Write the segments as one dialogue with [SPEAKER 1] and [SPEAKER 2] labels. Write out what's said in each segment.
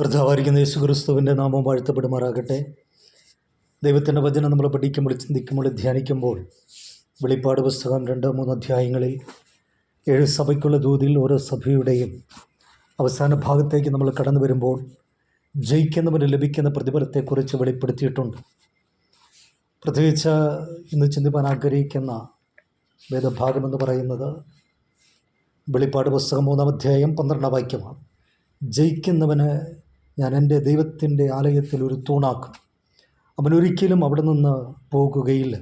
[SPEAKER 1] കർത്താവായിരിക്കുന്ന യേശു ക്രിസ്തുവിന്റെ നാമം വാഴ്ത്തപ്പെടുമാറാകട്ടെ. ദൈവത്തിന്റെ വചനം നമ്മൾ പഠിക്കുമ്പോൾ ചിന്തിക്കുമ്പോൾ ധ്യാനിക്കുമ്പോൾ വെളിപ്പാട് പുസ്തകം രണ്ട് മൂന്ന് അധ്യായങ്ങളിൽ ഏഴ് സഭയ്ക്കുള്ള ദൂതിൽ ഓരോ സഭയുടെയും അവസാന ഭാഗത്തേക്ക് നമ്മൾ കടന്നു വരുമ്പോൾ ജയിക്കുന്നവന് ലഭിക്കുന്ന പ്രതിഫലത്തെക്കുറിച്ച് വെളിപ്പെടുത്തിയിട്ടുണ്ട്. പ്രത്യേകിച്ച് ഇന്ന് ചിന്തിപ്പാൻ ആഗ്രഹിക്കുന്ന വേദഭാഗമെന്ന് പറയുന്നത് വെളിപ്പാട് പുസ്തകം മൂന്നാം അധ്യായം പന്ത്രണ്ടാം വാക്യമാണ്. ജയിക്കുന്നവന് ഞാൻ എന്റെ ദൈവത്തിന്റെ ആലയത്തിൽ ഒരു തൂണാക്കും. അവൻ ഒരിക്കലും അവിടെ നിന്ന് പോകുകയില്ല.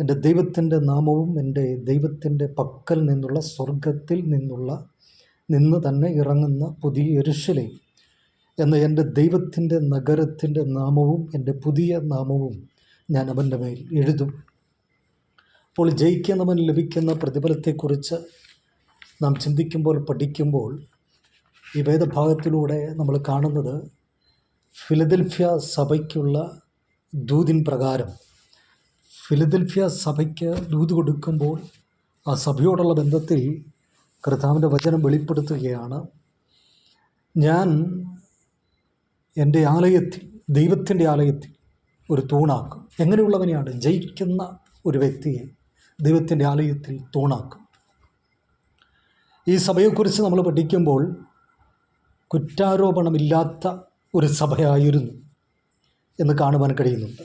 [SPEAKER 1] എന്റെ ദൈവത്തിന്റെ നാമവും എന്റെ ദൈവത്തിന്റെ പക്കൽ നിന്നുള്ള സ്വർഗത്തിൽ നിന്നുള്ള നിന്ന് തന്നെ ഇറങ്ങുന്ന പുതിയ എരുഷലേ എന്ന എന്റെ ദൈവത്തിന്റെ നഗരത്തിന്റെ നാമവും എന്റെ പുതിയ നാമവും ഞാൻ അവന്റെ മേൽ എഴുതും. അപ്പോൾ ജയിക്കുന്നവൻ ലഭിക്കുന്ന പ്രതിഫലത്തെക്കുറിച്ച് നാം ചിന്തിക്കുമ്പോൾ പഠിക്കുമ്പോൾ ഈ വേദഭാഗത്തിലൂടെ നമ്മൾ കാണുന്നത് ഫിലദൽഫ്യ സഭയ്ക്കുള്ള ദൂതിൻ പ്രകാരം. ഫിലദൽഫ്യ സഭയ്ക്ക് ദൂത് കൊടുക്കുമ്പോൾ ആ സഭയോടുള്ള ബന്ധത്തിൽ കർത്താവിന്റെ വചനം വെളിപ്പെടുത്തുകയാണ് ഞാൻ എന്റെ ആലയത്തിൽ ദൈവത്തിന്റെ ആലയത്തിൽ ഒരു തൂണാക്കും. എങ്ങനെയുള്ളവനെയാണ് ജയിക്കുന്ന ഒരു വ്യക്തിയെ ദൈവത്തിന്റെ ആലയത്തിൽ തൂണാക്കും? ഈ സഭയെക്കുറിച്ച് നമ്മൾ പഠിക്കുമ്പോൾ കുറ്റാരോപണമില്ലാത്ത ഒരു സഭയായിരുന്നു എന്ന് കാണുവാൻ കഴിയുന്നുണ്ട്.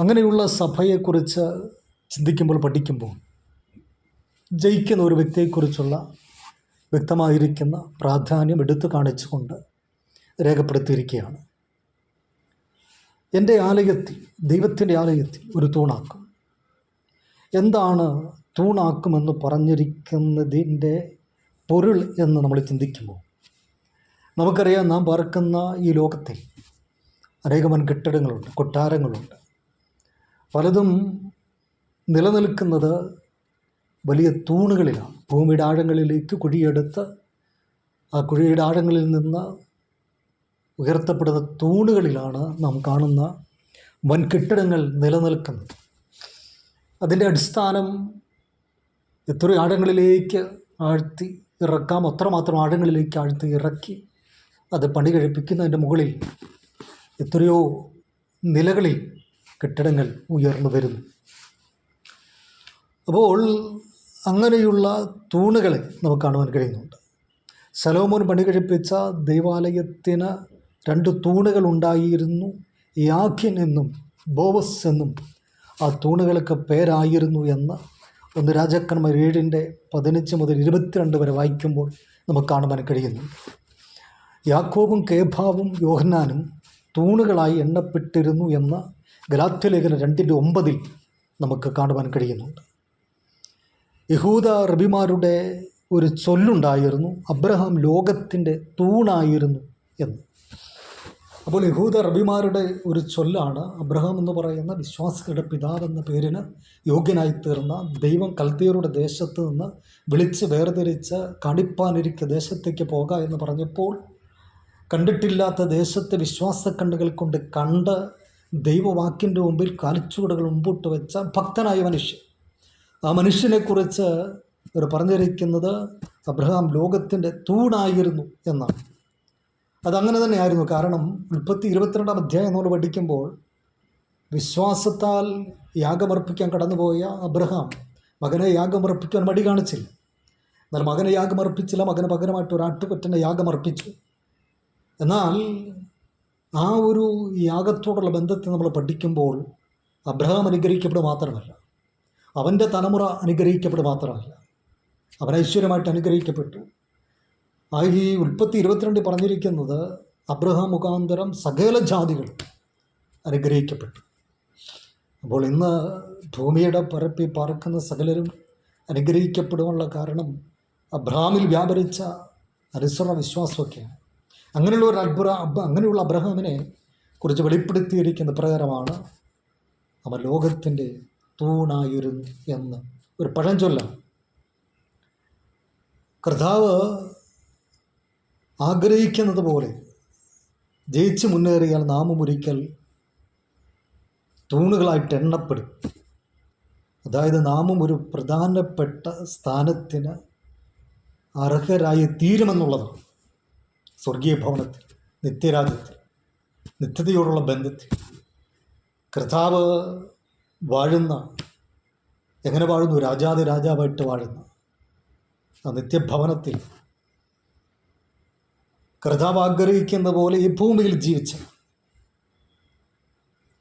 [SPEAKER 1] അങ്ങനെയുള്ള സഭയെക്കുറിച്ച് ചിന്തിക്കുമ്പോൾ പഠിക്കുമ്പോൾ ജയിക്കുന്ന ഒരു വ്യക്തിയെക്കുറിച്ചുള്ള വ്യക്തമായിരിക്കുന്ന പ്രാധാന്യം എടുത്തു കാണിച്ചുകൊണ്ട് രേഖപ്പെടുത്തിയിരിക്കുകയാണ്. എന്റെ ആലയത്തിൽ ദൈവത്തിന്റെ ആലയത്തിൽ ഒരു തൂണാക്കും. എന്താണ് തൂണാക്കുമെന്ന് പറഞ്ഞിരിക്കുന്നതിന്റെ പൊരുൾ എന്ന് നമ്മൾ ചിന്തിക്കുമ്പോൾ നമുക്കറിയാം നാം പാർക്കുന്ന ഈ ലോകത്തിൽ അനേകമൻ കെട്ടിടങ്ങളുണ്ട് കൊട്ടാരങ്ങളുണ്ട്. പലതും നിലനിൽക്കുന്നത് വലിയ തൂണുകളിലാണ്. ഭൂമിയുടെ ആഴങ്ങളിലേക്ക് കുഴിയെടുത്ത് ആ കുഴിയുടെ ആഴങ്ങളിൽ നിന്ന് ഉയർത്തപ്പെടുന്ന തൂണുകളിലാണ് നാം കാണുന്ന വൻ കെട്ടിടങ്ങൾ നിലനിൽക്കുന്നത്. അതിന്റെ അടിസ്ഥാനം എത്ര ആഴങ്ങളിലേക്ക് ആഴ്ത്തി ഇറക്കാം. അത്രമാത്രം ആഴങ്ങളിലേക്ക് ആഴ്ത്തി ഇറക്കി അത് പണി കഴിപ്പിക്കുന്നതിന്റെ മുകളിൽ എത്രയോ നിലകളിൽ കെട്ടിടങ്ങൾ ഉയർന്നു വരുന്നു. അപ്പോൾ അങ്ങനെയുള്ള തൂണുകളെ നമുക്ക് കാണുവാൻ കഴിയുന്നുണ്ട്. സലോമോൻ പണി കഴിപ്പിച്ച ദേവാലയത്തിന് രണ്ട് തൂണുകൾ ഉണ്ടായിരുന്നു. യാഖ്യൻ എന്നും ബോവസ് എന്നും ആ തൂണുകൾക്ക് പേരായിരുന്നു എന്ന് ഒന്ന് രാജാക്കന്മാർ ഏഴിന്റെ പതിനഞ്ച് മുതൽ ഇരുപത്തിരണ്ട് വരെ വായിക്കുമ്പോൾ നമുക്ക് കാണുവാൻ കഴിയുന്നു. യാക്കോബും കേഭാവും യോഹന്നാനും തൂണുകളായി എണ്ണപ്പെട്ടിരുന്നു എന്ന ഗലാത്യലേഖനം രണ്ടിന്റെ ഒമ്പതിൽ നമുക്ക് കാണുവാൻ കഴിയുന്നുണ്ട്. യഹൂദ റബിമാരുടെ ഒരു ചൊല്ലുണ്ടായിരുന്നു അബ്രഹാം ലോകത്തിന്റെ തൂണായിരുന്നു എന്ന്. അപ്പോൾ യഹൂദ റബിമാരുടെ ഒരു ചൊല്ലാണ് അബ്രഹാം എന്ന് പറയുന്ന വിശ്വാസികളുടെ പിതാവ് എന്ന പേരിന് യോഗ്യനായി തീർന്ന ദൈവം കൽത്തിയരുടെ ദേശത്ത് നിന്ന് വിളിച്ച് വേർതിരിച്ച് കാണിപ്പാനിരിക്ക ദേശത്തേക്ക് പോക എന്ന് പറഞ്ഞപ്പോൾ കണ്ടിട്ടില്ലാത്ത ദേശത്തെ വിശ്വാസക്കണ്ണുകൾ കൊണ്ട് കണ്ട് ദൈവവാക്കിന്റെ മുമ്പിൽ കാലിച്ചുവടുകൾ മുമ്പോട്ട് വെച്ച ഭക്തനായ മനുഷ്യൻ ആ മനുഷ്യനെക്കുറിച്ച് ഇവർ പറഞ്ഞിരിക്കുന്നത് അബ്രഹാം ലോകത്തിന്റെ തൂണായിരുന്നു എന്നാണ്. അതങ്ങനെ തന്നെയായിരുന്നു. കാരണം മുപ്പത്തി ഇരുപത്തിരണ്ടാം അധ്യായം നമ്മൾ പഠിക്കുമ്പോൾ വിശ്വാസത്താൽ യാഗമർപ്പിക്കാൻ കടന്നുപോയ അബ്രഹാം മകനെ യാഗമർപ്പിക്കാൻ മടി കാണിച്ചില്ല. എന്നാൽ മകനെ യാഗമർപ്പിച്ചില്ല മകന് പകരമായിട്ട് ഒരു ആട്ടുകൊറ്റനെ യാഗമർപ്പിച്ചു. എന്നാൽ ആ ഒരു യാഗത്തോടുള്ള ബന്ധത്തെ നമ്മൾ പഠിക്കുമ്പോൾ അബ്രഹാം അനുഗ്രഹിക്കപ്പെടുക മാത്രമല്ല അവന്റെ തലമുറ അനുഗ്രഹിക്കപ്പെടുക മാത്രമല്ല അവൻ ഐശ്വര്യമായിട്ട് അനുഗ്രഹിക്കപ്പെട്ടു. ആ ഉൽപ്പത്തി ഇരുപത്തിരണ്ടിൽ പറഞ്ഞിരിക്കുന്നത് അബ്രഹാം മുഖാന്തരം സകല ജാതികൾ അനുഗ്രഹിക്കപ്പെട്ടു. അപ്പോൾ ഇന്ന് ഭൂമിയുടെ പരപ്പി പറക്കുന്ന സകലരും അനുഗ്രഹിക്കപ്പെടുവാനുള്ള കാരണം അബ്രഹാമിൽ വ്യാപരിച്ച അനുസരണ വിശ്വാസമൊക്കെയാണ്. അങ്ങനെയുള്ള ഒരു അബ്ര അങ്ങനെയുള്ള അബ്രഹാമിനെ കുറിച്ച് വെളിപ്പെടുത്തിയിരിക്കുന്ന പ്രകാരമാണ് അവ ലോകത്തിന്റെ തൂണായിരുന്നു എന്ന് ഒരു പഴഞ്ചൊല്ലാണ്. കർത്താവ് ആഗ്രഹിക്കുന്നത് പോലെ ജയിച്ച് മുന്നേറിയാൽ നാമും ഒരിക്കൽ തൂണുകളായിട്ട് എണ്ണപ്പെടും. അതായത് നാമം ഒരു പ്രധാനപ്പെട്ട സ്ഥാനത്തിന് അർഹരായി തീരുമെന്നുള്ളതാണ് സ്വർഗീയ ഭവനത്തിൽ നിത്യരാജ്യത്തിൽ നിത്യതയോടുള്ള ബന്ധത്തിൽ. കർത്താവ് വാഴുന്ന എങ്ങനെ വാഴുന്നു? രാജാതി രാജാവായിട്ട് വാഴുന്ന ആ നിത്യഭവനത്തിൽ കർത്താവ് ആഗ്രഹിക്കുന്ന പോലെ ഈ ഭൂമിയിൽ ജീവിച്ച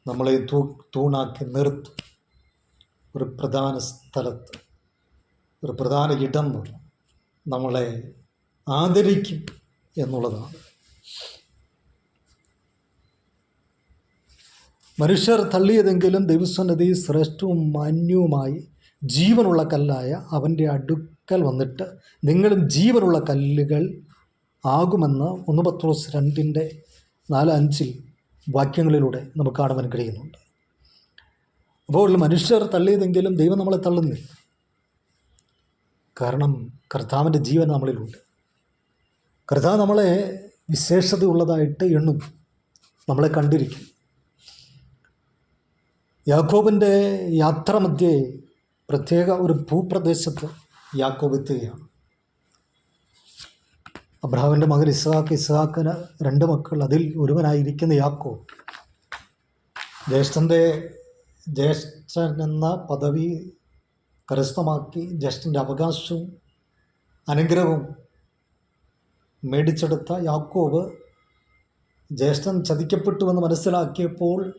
[SPEAKER 1] നമ്മളെ തൂ തൂണാക്കി നിർത്തും. ഒരു പ്രധാന സ്ഥലത്ത് ഒരു പ്രധാന ഇടം നമ്മളെ ആദരിക്കും എന്നുള്ളതാണ്. മനുഷ്യർ തള്ളിയതെങ്കിലും ദൈവസന്നതി ശ്രേഷ്ഠവും മാന്യവുമായി ജീവനുള്ള കല്ലായ അവന്റെ അടുക്കൽ വന്നിട്ട് നിങ്ങളും ജീവനുള്ള കല്ലുകൾ ആകുമെന്ന് ഒന്ന് പത്രോസ് രണ്ടിന്റെ നാല് അഞ്ചിൽ വാക്യങ്ങളിലൂടെ നമുക്ക് കാണുവാൻ കഴിയുന്നുണ്ട്. അപ്പോൾ മനുഷ്യർ തള്ളിയതെങ്കിലും ദൈവം നമ്മളെ തള്ളുന്നില്ല. കാരണം കർത്താവിന്റെ ജീവൻ നമ്മളിലുണ്ട്. കർത്താവ് നമ്മളെ വിശേഷതയുള്ളതായിട്ട് എണ്ണും. നമ്മളെ കണ്ടിരിക്കും. യാക്കോബിന്റെ യാത്രാമധ്യേ പ്രത്യേക ഒരു ഭൂപ്രദേശത്ത് യാക്കോബ് എത്തുകയാണ്. അബ്രഹാമിന്റെ മകൻ ഇസ്ഹാക്ക് ഇസ്ഹാക്കിന് രണ്ട് മക്കൾ അതിൽ ഒരുവനായിരിക്കുന്ന യാക്കോ ജ്യേഷ്ഠന്റെ ജ്യേഷ്ഠൻ എന്ന പദവി കരസ്ഥമാക്കി ജ്യേഷ്ഠന്റെ അവകാശവും അനുഗ്രഹവും മേടിച്ചെടുത്ത യാക്കോബ് ജ്യേഷ്ഠൻ ചതിക്കപ്പെട്ടുവെന്ന് മനസ്സിലാക്കിയപ്പോൾ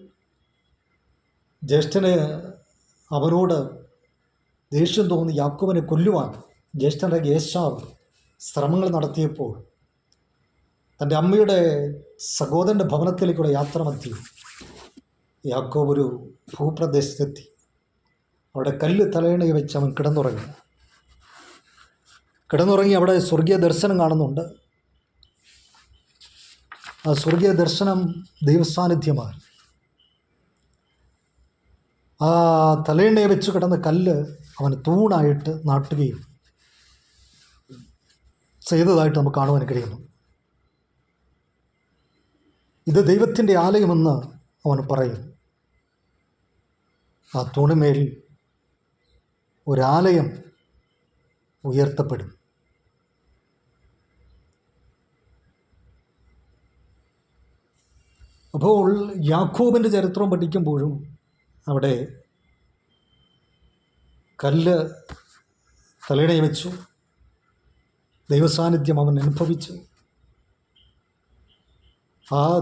[SPEAKER 1] ജ്യേഷ്ഠന് അവനോട് ദേഷ്യം തോന്നി യാക്കോബിനെ കൊല്ലുവാൻ. ജ്യേഷ്ഠന്റെ യേശാവ് ശ്രമങ്ങൾ നടത്തിയപ്പോൾ തന്റെ അമ്മയുടെ സഹോദരന്റെ ഭവനത്തിലേക്കുള്ള യാത്ര മധ്യ യാക്കോബ് ഒരു ഭൂപ്രദേശത്തെത്തി. അവിടെ കല്ല് തലയണയിൽ വെച്ച് അവൻ കിടന്നുറങ്ങി. കിടന്നുറങ്ങി അവിടെ സ്വർഗീയ ദർശനം കാണുന്നുണ്ട്. ആ സ്വർഗീയ ദർശനം ദൈവസാന്നിധ്യമാണ്. ആ തലയണയെ വെച്ച് കിടന്ന കല്ല് അവന് തൂണായിട്ട് നാട്ടുകയും ചെയ്തതായിട്ട് നമുക്ക് കാണുവാൻ കഴിയുന്നു. ഇത് ദൈവത്തിന്റെ ആലയമെന്ന് അവൻ പറയുന്നു. ആ തൂണിമേൽ ഒരാലയം ഉയർത്തപ്പെടും അപ്പോൾ യാക്കോബിന്റെ ചരിത്രം പഠിക്കുമ്പോഴും അവിടെ കല്ല് തലയിണയെ വെച്ചു. ദൈവസാന്നിധ്യം അവൻ അനുഭവിച്ചു. ആ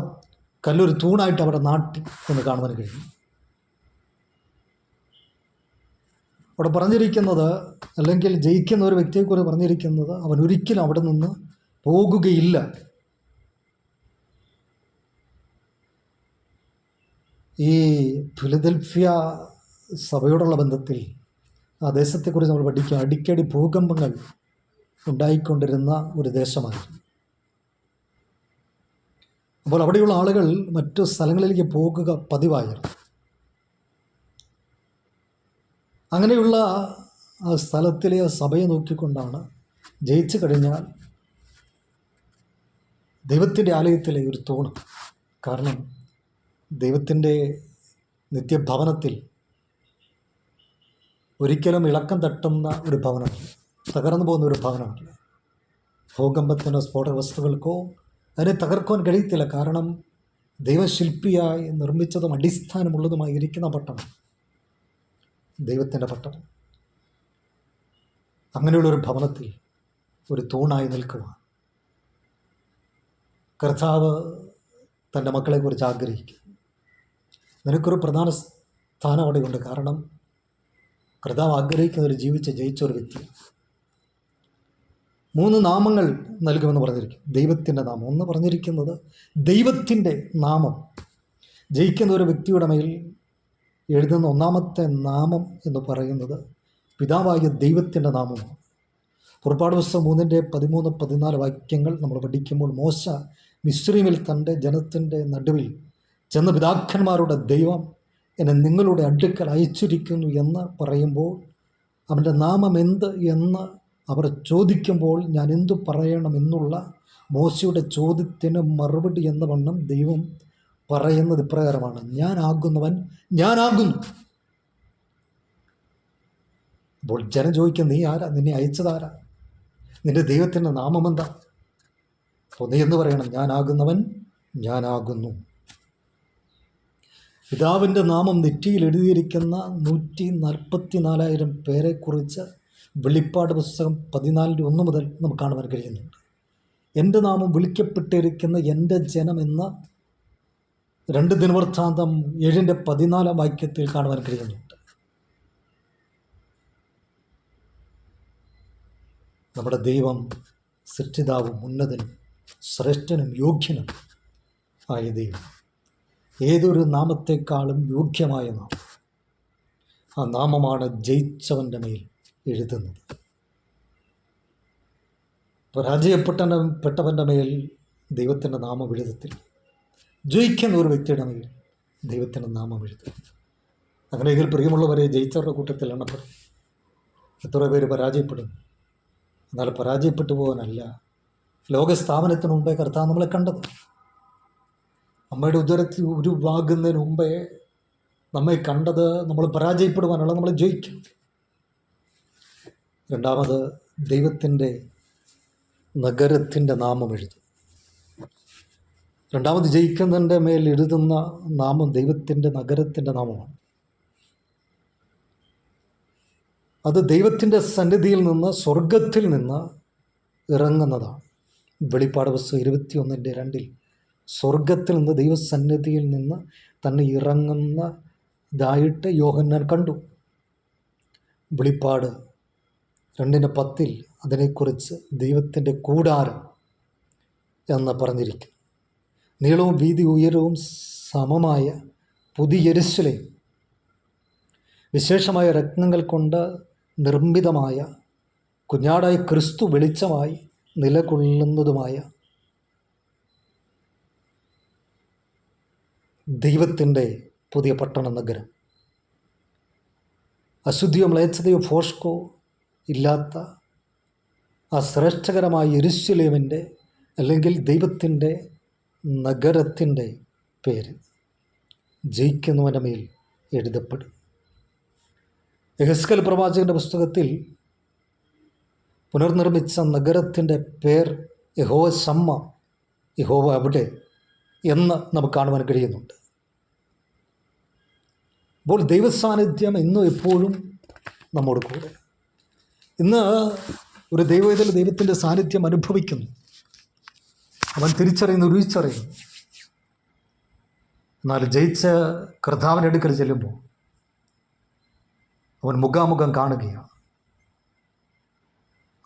[SPEAKER 1] കല്ലൊരു തൂണായിട്ട് അവിടെ നാട്ടി എന്ന് കാണുവാൻ കഴിഞ്ഞു. അവിടെ പറഞ്ഞിരിക്കുന്നത് അല്ലെങ്കിൽ ജയിക്കുന്ന ഒരു വ്യക്തിയെക്കുറിച്ച് പറഞ്ഞിരിക്കുന്നത് അവൻ ഒരിക്കലും അവിടെ നിന്ന് പോകുകയില്ല. ഈ ഫിലദൽഫിയ സഭയോടുള്ള ബന്ധത്തിൽ ആ ദേശത്തെക്കുറിച്ച് നമ്മൾ പഠിക്കുക അടിക്കടി ഭൂകമ്പങ്ങൾ ഉണ്ടായിക്കൊണ്ടിരുന്ന ഒരു ദേശമായിരുന്നു. അപ്പോൾ അവിടെയുള്ള ആളുകൾ മറ്റു സ്ഥലങ്ങളിലേക്ക് പോകുക പതിവായിരുന്നു. അങ്ങനെയുള്ള ആ സ്ഥലത്തിലെ സഭയെ നോക്കിക്കൊണ്ടാണ് ജയിച്ചു കഴിഞ്ഞാൽ ദൈവത്തിന്റെ ആലയത്തിലെ ഒരു തൂണ്. കാരണം ദൈവത്തിന്റെ നിത്യഭവനത്തിൽ ഒരിക്കലും ഇളക്കം തട്ടുന്ന ഒരു ഭവനമല്ല. തകർന്നു പോകുന്ന ഒരു ഭവനമല്ല ഭൂകമ്പത്തിനോ സ്ഫോടക വസ്തുക്കൾക്കോ അതിനെ തകർക്കുവാൻ കഴിയത്തില്ല. കാരണം ദൈവശില്പിയായി നിർമ്മിച്ചതും അടിസ്ഥാനമുള്ളതുമായി ഇരിക്കുന്ന പട്ടണം. ദൈവത്തിന്റെ പട്ടണം. അങ്ങനെയുള്ളൊരു ഭവനത്തിൽ ഒരു തൂണായി നിൽക്കുക കർത്താവ് തന്റെ മക്കളെക്കുറിച്ച് ആഗ്രഹിക്കും നിനക്കൊരു പ്രധാന സ്ഥാനം അവിടെയുണ്ട്. കാരണം കർത്താവ് ആഗ്രഹിക്കുന്നവർ ജീവിച്ച് ജയിച്ച ഒരു വ്യക്തി മൂന്ന് നാമങ്ങൾ നൽകുമെന്ന് പറഞ്ഞിരിക്കും. ദൈവത്തിന്റെ നാമം. ഒന്ന് പറഞ്ഞിരിക്കുന്നത് ദൈവത്തിന്റെ നാമം. ജയിക്കുന്ന ഒരു വ്യക്തിയുടെ മേൽ എഴുതുന്ന ഒന്നാമത്തെ നാമം എന്ന് പറയുന്നത് പിതാവായ ദൈവത്തിന്റെ നാമമാണ് പുറപ്പാട് പുസ്തകം മൂന്നിന്റെ പതിമൂന്ന് പതിനാല് വാക്യങ്ങൾ നമ്മൾ പഠിക്കുമ്പോൾ മോശ മിശ്രീമിൽ തന്റെ ജനത്തിന്റെ നടുവിൽ ചെന്ന പിതാക്കന്മാരുടെ ദൈവം എന്നെ നിങ്ങളുടെ അടുക്കൽ അയച്ചിരിക്കുന്നു എന്ന് പറയുമ്പോൾ അവന്റെ നാമം എന്ത് എന്ന് അവർ ചോദിക്കുമ്പോൾ ഞാൻ എന്തു പറയണമെന്നുള്ള മോശയുടെ ചോദ്യത്തിന് മറുപടി എന്ന വണ്ണം ദൈവം പറയുന്നത് ഇപ്രകാരമാണ്. ഞാനാകുന്നവൻ ഞാനാകുന്നു അപ്പോൾ ജനം ചോദിക്കും നീ ആരാ? നിന്നെ അയച്ചതാരാ നിന്റെ ദൈവത്തിന്റെ നാമമെന്താ അപ്പോൾ നീ എന്ന് പറയണം? ഞാനാകുന്നവൻ ഞാനാകുന്നു പിതാവിന്റെ നാമം നെറ്റിയിൽ എഴുതിയിരിക്കുന്ന നൂറ്റി നാൽപ്പത്തി നാലായിരം പേരെക്കുറിച്ച് വെളിപ്പാട് പുസ്തകം പതിനാലിന്റെ ഒന്ന് മുതൽ നമുക്ക് കാണുവാൻ കഴിയുന്നുണ്ട്. എന്റെ നാമം വിളിക്കപ്പെട്ടിരിക്കുന്ന എന്റെ ജനം എന്ന രണ്ട് ദിനവൃത്താന്തം ഏഴിന്റെ പതിനാലാം വാക്യത്തിൽ കാണുവാൻ കഴിയുന്നുണ്ട്. നമ്മുടെ ദൈവം സൃഷ്ടിതാവും ഉന്നതനും ശ്രേഷ്ഠനും യോഗ്യനും ആയ ദൈവം. ഏതൊരു നാമത്തെക്കാളും യോഗ്യമായ നാമം. ആ നാമമാണ് ജയിച്ചവന്റെ മേൽ എഴുതുന്നത്. പരാജയപ്പെട്ടവൻ പെട്ടവന്റെ മേൽ ദൈവത്തിന്റെ നാമം എഴുതത്തിൽ. ജയിക്കുന്ന ഒരു വ്യക്തിയുടെ മേൽ ദൈവത്തിന്റെ നാമം എഴുതും അങ്ങനെയെങ്കിൽ പ്രിയമുള്ളവരെ ജയിച്ചവരുടെ കൂട്ടത്തിൽ എണ്ണപ്പെടും. എത്ര പേര് പരാജയപ്പെടും എന്നാൽ പരാജയപ്പെട്ടു പോകാനല്ല ലോകസ്ഥാപനത്തിന് മുമ്പേ കർത്താവ് നമ്മളെ കണ്ടത്. അമ്മയുടെ ഉദരത്തിൽ ഉരുവാകുന്നതിന് മുമ്പേ നമ്മെ കണ്ടത് നമ്മൾ പരാജയപ്പെടുവാനുള്ള നമ്മൾ ജയിക്കും. രണ്ടാമത് ദൈവത്തിന്റെ നഗരത്തിന്റെ നാമം എഴുതും. രണ്ടാമത് ജയിക്കുന്നതിന്റെ മേൽ എഴുതുന്ന നാമം ദൈവത്തിന്റെ നഗരത്തിന്റെ നാമമാണ്. അത് ദൈവത്തിന്റെ സന്നിധിയിൽ നിന്ന് സ്വർഗത്തിൽ നിന്ന് ഇറങ്ങുന്നതാണ്. വെളിപ്പാട് പുസ്തകം ഇരുപത്തിയൊന്നിന്റെ രണ്ടിൽ സ്വർഗത്തിൽ നിന്ന് ദൈവസന്നിധിയിൽ നിന്ന് തന്നെ ഇറങ്ങുന്നതായിട്ട് യോഹന്നാൻ കണ്ടു. വെളിപ്പാട് രണ്ടിന് പത്തിൽ അതിനെക്കുറിച്ച് ദൈവത്തിന്റെ കൂടാരം എന്ന് പറഞ്ഞിരിക്കും. നീളവും വീതി ഉയരവും സമമായ പുതിയ യെരുശലേം വിശേഷമായ രത്നങ്ങൾ കൊണ്ട് നിർമ്മിതമായ കുഞ്ഞാടായി ക്രിസ്തു വെളിച്ചമായി നിലകൊള്ളുന്നതുമായ ദൈവത്തിന്റെ പുതിയ പട്ടണ നഗരം. അശുദ്ധിയോ മ്ലേച്ഛതയോ ഫോഷ്കോ ഇല്ലാത്ത ആ ശ്രേഷ്ഠകരമായ യെരുശലേമിന്റെ അല്ലെങ്കിൽ ദൈവത്തിന്റെ നഗരത്തിന്റെ പേര് ജയിക്കുന്നവന്റെ മേൽ എഴുതപ്പെടും. യഹസ്കൽ പ്രവാചകന്റെ പുസ്തകത്തിൽ പുനർനിർമ്മിച്ച നഗരത്തിന്റെ പേർ യഹോവ സമ്മ യഹോവ അവിടെ എന്ന് നമുക്ക് കാണുവാൻ കഴിയുന്നുണ്ട്. അപ്പോൾ ദൈവസാന്നിധ്യം ഇന്നും എപ്പോഴും നമ്മോട് കൂടെ. ഇന്ന് ഒരു ദൈവത്തിൽ ദൈവത്തിന്റെ സാന്നിധ്യം അനുഭവിക്കുന്നു. അവൻ തിരിച്ചറിയുന്നു രുചിച്ചറിയുന്നു എന്നാൽ ജയിച്ച കർത്താവിന്റെ അടുക്കൽ ചെല്ലുമ്പോൾ അവൻ മുഖാമുഖം കാണുകയാണ്.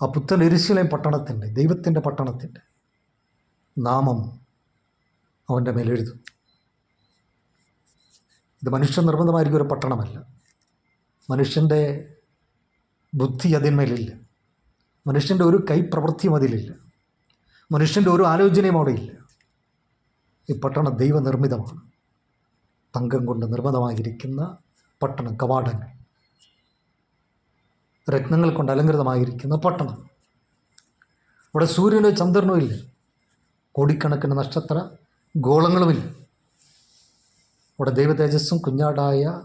[SPEAKER 1] ആ പുത്തൻ എരിശിലേം പട്ടണത്തിന്റെ ദൈവത്തിന്റെ പട്ടണത്തിന്റെ നാമം അവന്റെ മേലെഴുതും ഇത് മനുഷ്യ നിർബന്ധമായിരിക്കും ഒരു പട്ടണമല്ല. മനുഷ്യന്റെ ബുദ്ധി അതിന്മേലില്ല മനുഷ്യന്റെ ഒരു കൈപ്രവൃത്തിയും അതിലില്ല. മനുഷ്യന്റെ ഒരു ആലോചനയും അവിടെ ഇല്ല ഈ പട്ടണം ദൈവനിർമ്മിതമാണ്. തങ്കം കൊണ്ട് നിർമ്മിതമായിരിക്കുന്ന പട്ടണം കവാടങ്ങൾ. രത്നങ്ങൾ കൊണ്ട് അലങ്കൃതമായിരിക്കുന്ന പട്ടണം. അവിടെ സൂര്യനോ ചന്ദ്രനോ ഇല്ല. കോടിക്കണക്കിന് നക്ഷത്ര ഗോളങ്ങളുമില്ല. അവിടെ ദൈവതേജസ്സും കുഞ്ഞാടായ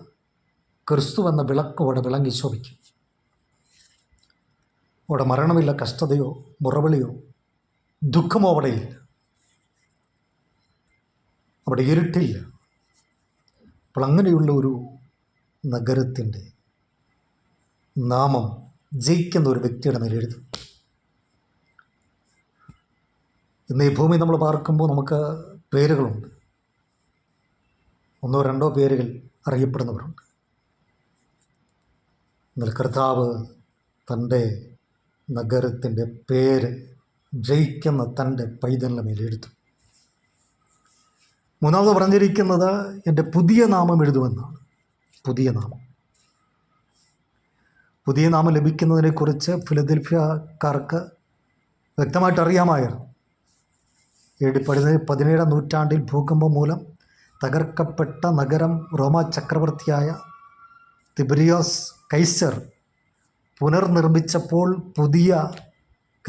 [SPEAKER 1] ക്രിസ്തു എന്ന വിളക്കും അവിടെ വിളങ്ങി ശോഭിക്കും. അവിടെ മരണമില്ല കഷ്ടതയോ മുറവിളിയോ ദുഃഖമോ അവിടെയില്ല അവിടെ ഇരുട്ടില്ല. അപ്പോൾ അങ്ങനെയുള്ള ഒരു നഗരത്തിന്റെ നാമം ജയിക്കുന്ന ഒരു വ്യക്തിയുടെ എഴുതും. ഇന്ന് ഈ ഭൂമി നമ്മൾ പാർക്കുമ്പോൾ നമുക്ക് പേരുകളുണ്ട്. ഒന്നോ രണ്ടോ പേരുകൾ അറിയപ്പെടുന്നവരുണ്ട്. എന്നാൽ കർത്താവ് തന്റെ നഗരത്തിന്റെ പേര് ജയിക്കുന്ന തന്റെ പൈതലിന് മേൽ എഴുതും മൂന്നാമത് പറഞ്ഞിരിക്കുന്നത് എന്റെ പുതിയ നാമം എഴുതുമെന്നാണ്. പുതിയ നാമം. പുതിയ നാമം ലഭിക്കുന്നതിനെക്കുറിച്ച് ഫിലദൽഫിയക്കാർക്ക് വ്യക്തമായിട്ട് അറിയാമായിരുന്നു ഏഴ് പതിനേഴ് പതിനേഴാം നൂറ്റാണ്ടിൽ ഭൂകമ്പം മൂലം തകർക്കപ്പെട്ട നഗരം റോമ ചക്രവർത്തിയായ തിബ്രിയോസ് കൈസർ പുനർനിർമ്മിച്ചപ്പോൾ പുതിയ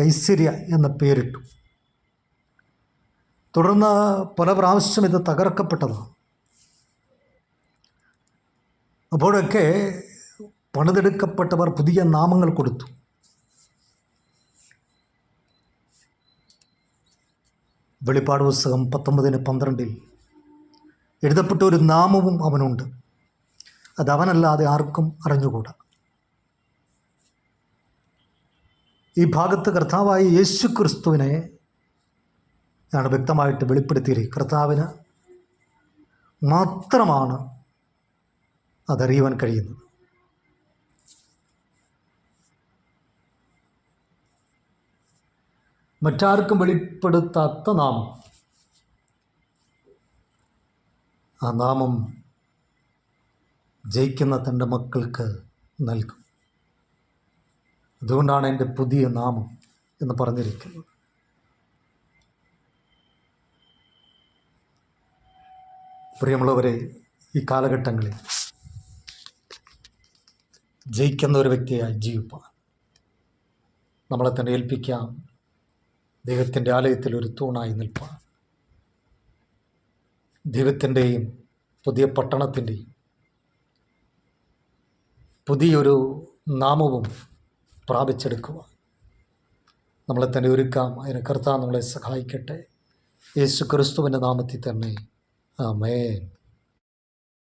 [SPEAKER 1] കൈസര്യ എന്ന പേരിട്ടു. തുടർന്ന് പല പ്രാവശ്യം ഇത് തകർക്കപ്പെട്ടതാണ്. അപ്പോഴൊക്കെ പണിതെടുക്കപ്പെട്ടവർ പുതിയ നാമങ്ങൾ കൊടുത്തു. വെളിപ്പാട് പുസ്തകം പത്തൊമ്പതിന് പന്ത്രണ്ടിൽ എഴുതപ്പെട്ട ഒരു നാമവും അവനുണ്ട്. അതവനല്ലാതെ ആർക്കും അറിഞ്ഞുകൂടാ. ഈ ഭാഗത്ത് കർത്താവായ യേശു ക്രിസ്തുവിനെ ആണ് വ്യക്തമായിട്ട് വെളിപ്പെടുത്തിയത്. കർത്താവിന് മാത്രമാണ് അതറിയുവാൻ കഴിയുന്നത്. മറ്റാർക്കും വെളിപ്പെടുത്താത്ത നാമം. ആ നാമം ജയിക്കുന്ന തന്റെ മക്കൾക്ക് നൽകും. അതുകൊണ്ടാണ് എന്റെ പുതിയ നാമം എന്ന് പറഞ്ഞിരിക്കുന്നത്. പ്രിയമുള്ളവരെ ഈ കാലഘട്ടങ്ങളിൽ ജയിക്കുന്ന ഒരു വ്യക്തിയായി ജീവിപ്പാൻ നമ്മളെ തന്നെ ഏൽപ്പിക്കാം. ദൈവത്തിന്റെ ആലയത്തിൽ ഒരു തൂണായി നിൽപ്പാൻ. ദൈവത്തിന്റെയും പുതിയ പട്ടണത്തിന്റെയും പുതിയൊരു നാമവും പ്രാപിച്ചെടുക്കുക നമ്മളെ തന്നെ ഒരുക്കാം. അതിന് കർത്താവ് നമ്മളെ സഹായിക്കട്ടെ. യേശു ക്രിസ്തുവിന്റെ നാമത്തിൽ തന്നെ. ആമേൻ.